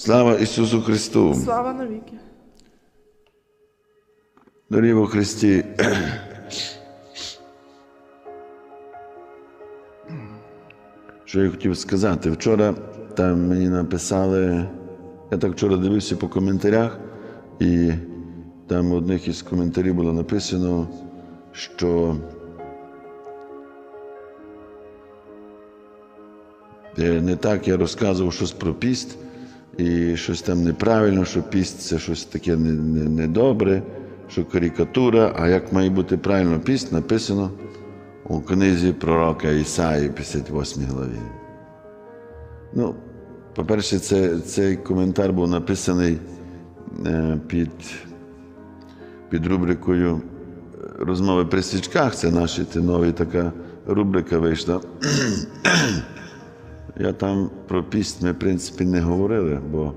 Слава Ісусу Христу! Слава навіки. Дорогі во Христі, що я хотів сказати. Вчора там мені написали, я так вчора дивився по коментарях, і там в одних із коментарів було написано, що не так я розказував щось про піст, і щось там неправильно, що піст це щось таке недобре. Не, недобре, що карикатура, а як має бути правильно піст, написано у книзі пророка Ісаї, 58 главі. Ну, по-перше, це, цей коментар був написаний е, під, під рубрикою е, Розмови при свічках. Це наша це нова така рубрика вийшла. Я там про піст ми, в принципі, не говорили, бо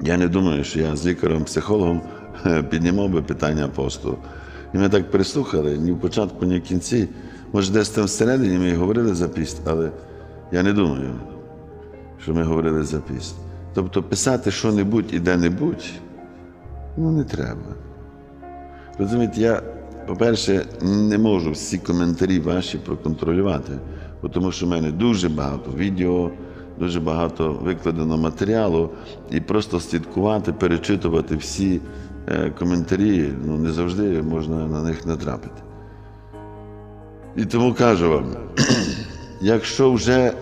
я не думаю, що я з лікарем-психологом піднімав би питання посту. І ми так прислухали ні в початку, ні в кінці. Може, десь там всередині ми і говорили за піст, але я не думаю, що ми говорили за піст. Тобто писати що-небудь і де-небудь, ну не треба. Розумієте, я, по-перше, не можу всі коментарі ваші проконтролювати, тому що в мене дуже багато відео, дуже багато викладено матеріалу, і просто слідкувати, перечитувати всі е, коментарі, ну не завжди можна на них натрапити. І тому кажу вам, якщо вже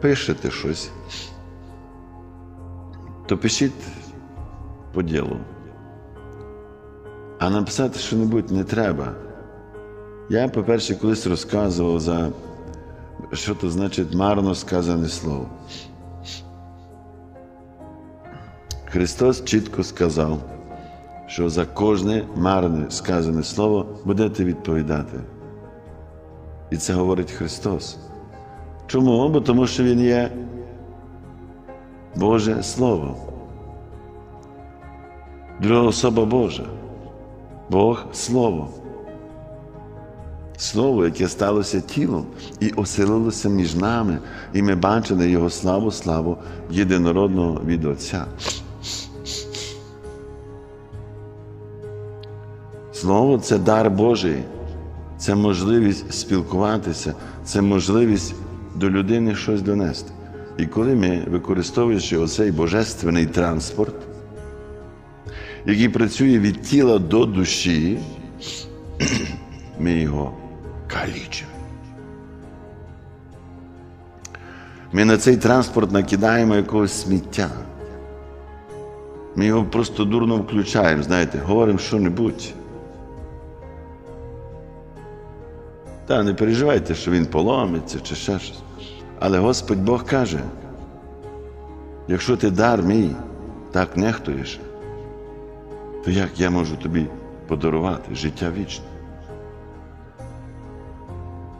пишете щось, то пишіть по ділу. А написати що-небудь не треба. Я, по-перше, колись розказував за що то значить марно сказане слово. Христос чітко сказав, що за кожне марне сказане слово будете відповідати. І це говорить Христос. Чому? Бо тому що Він є Боже Слово. Друга особа Божа. Бог Слово. Слово, яке сталося тілом і оселилося між нами, і ми бачили Його славу, славу єдинородного від Отця. Слово це дар Божий, це можливість спілкуватися, це можливість до людини щось донести. І коли ми, використовуючи оцей божественний транспорт, який працює від тіла до душі, ми його калічимо. Ми на цей транспорт накидаємо якогось сміття. Ми його просто дурно включаємо, знаєте, говоримо що-небудь. Та не переживайте, що він поломиться чи ще щось. Але Господь Бог каже, якщо ти дар мій так нехтуєш, то як я можу тобі подарувати життя вічне?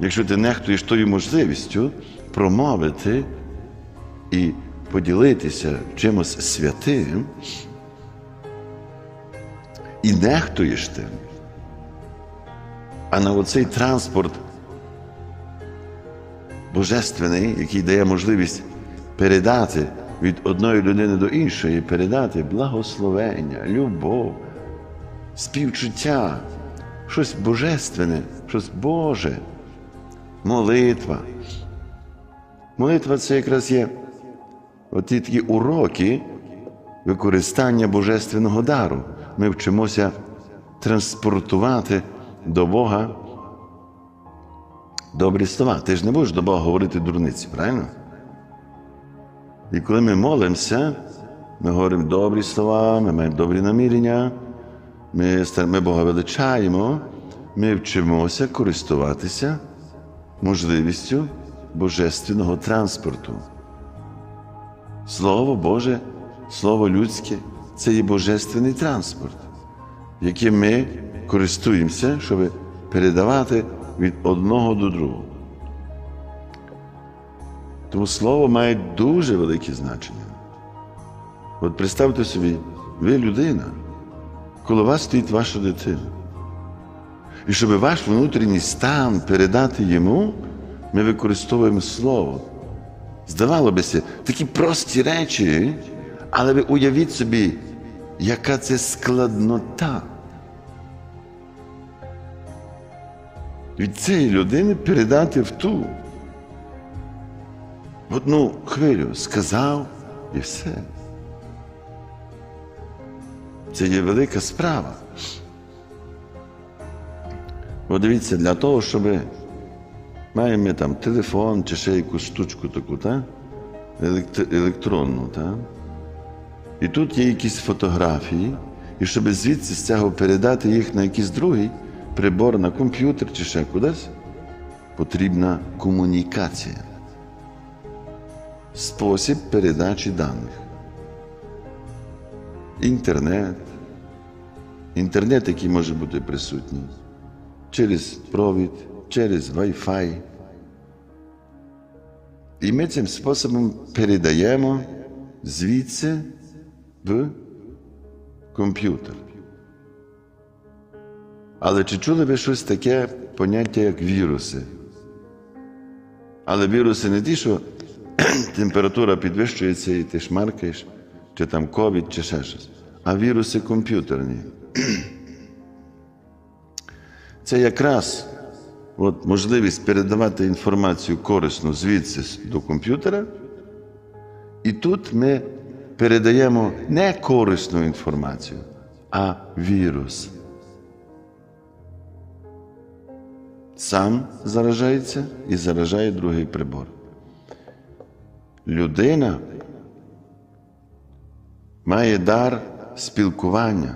Якщо ти нехтуєш тою можливістю промовити і поділитися чимось святим, і нехтуєш тим, а на оцей транспорт божественний, який дає можливість передати від одної людини до іншої, передати благословення, любов, співчуття, щось божественне, щось Боже, молитва. Молитва це якраз є оті такі уроки використання божественного дару. Ми вчимося транспортувати до Бога добрі слова. Ти ж не будеш до Бога говорити дурниці, правильно? І коли ми молимося, ми говоримо добрі слова, ми маємо добрі намірення, ми, ми Бога величаємо, ми вчимося користуватися можливістю божественного транспорту. Слово Боже, Слово людське це є божественний транспорт, яким ми користуємося, щоб передавати від одного до другого. Тому слово має дуже велике значення. От представте собі, ви людина, коло вас стоїть ваша дитина. І щоб ваш внутрішній стан передати йому, ми використовуємо слово. Здавало бися, такі прості речі, але ви уявіть собі, яка це складнота. Від цієї людини передати в ту. Одну хвилю сказав і все. Це є велика справа. Бо дивіться, для того, щоб маємо там телефон чи ще якусь штучку таку, та? Елект- електронну, та? і тут є якісь фотографії, і щоб звідси з цього передати їх на якийсь другий прибор, на комп'ютер чи ще кудись, потрібна комунікація. Спосіб передачі даних. Інтернет. Інтернет, який може бути присутній через провід, через Wi-Fi. І ми цим способом передаємо звідси в комп'ютер. Але чи чули ви щось таке поняття, як віруси? Але віруси не ті, що температура підвищується і ти шмаркаєш, чи там ковід, чи ще щось, а віруси комп'ютерні. Це якраз от, можливість передавати інформацію корисну звідси до комп'ютера. І тут ми передаємо не корисну інформацію, а вірус. Сам заражається і заражає другий прибор. Людина має дар спілкування.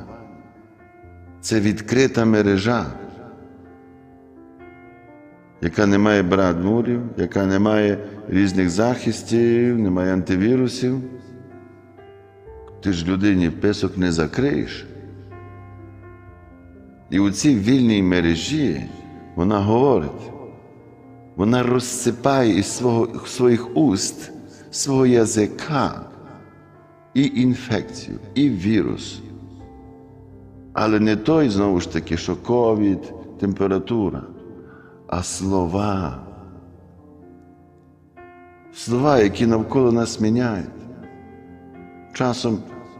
Це відкрита мережа, яка не має брадмурів, яка не має різних захистів, не має антивірусів. Ти ж людині писок не закриєш. І у цій вільній мережі вона говорить, вона розсипає із свого, своїх уст, свого язика і інфекцію, і вірус. Але не той, знову ж таки, що ковід, температура, а слова. Слова, які навколо нас міняють. Часом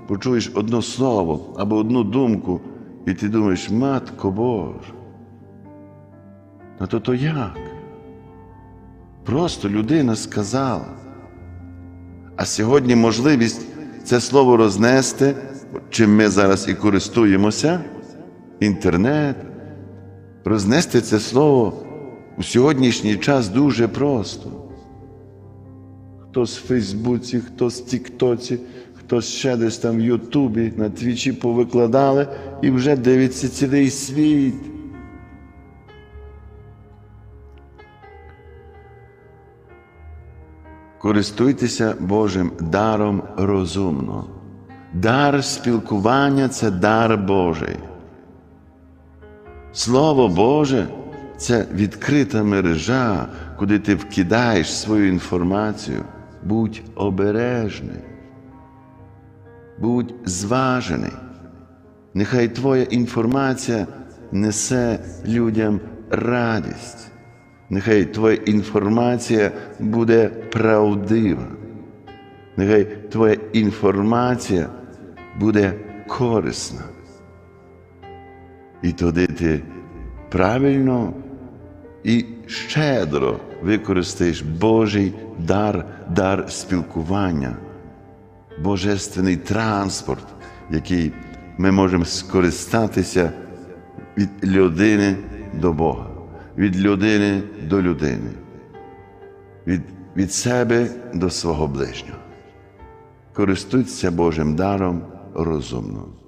почуєш одне слово або одну думку, і ти думаєш, Матко Боже, ну то то як? Просто людина сказала. А сьогодні можливість це слово рознести, чим ми зараз і користуємося, інтернет, рознести це слово у сьогоднішній час дуже просто. Хтось в Фейсбуці, хтось в Тіктоці, хтось ще десь там в Ютубі, на Твічі повикладали і вже дивиться цілий світ. Користуйтеся Божим даром розумно. Дар спілкування це дар Божий. Слово Боже це відкрита мережа, куди ти вкидаєш свою інформацію. Будь обережний, будь зважений. Нехай твоя інформація несе людям радість. Нехай твоя інформація буде правдива. Нехай твоя інформація буде корисна. І тоді ти правильно і щедро використаєш Божий дар, дар спілкування, божественний транспорт, який ми можемо скористатися від людини до Бога, від людини до людини, від, від себе до свого ближнього. Користуйтеся Божим даром розумно.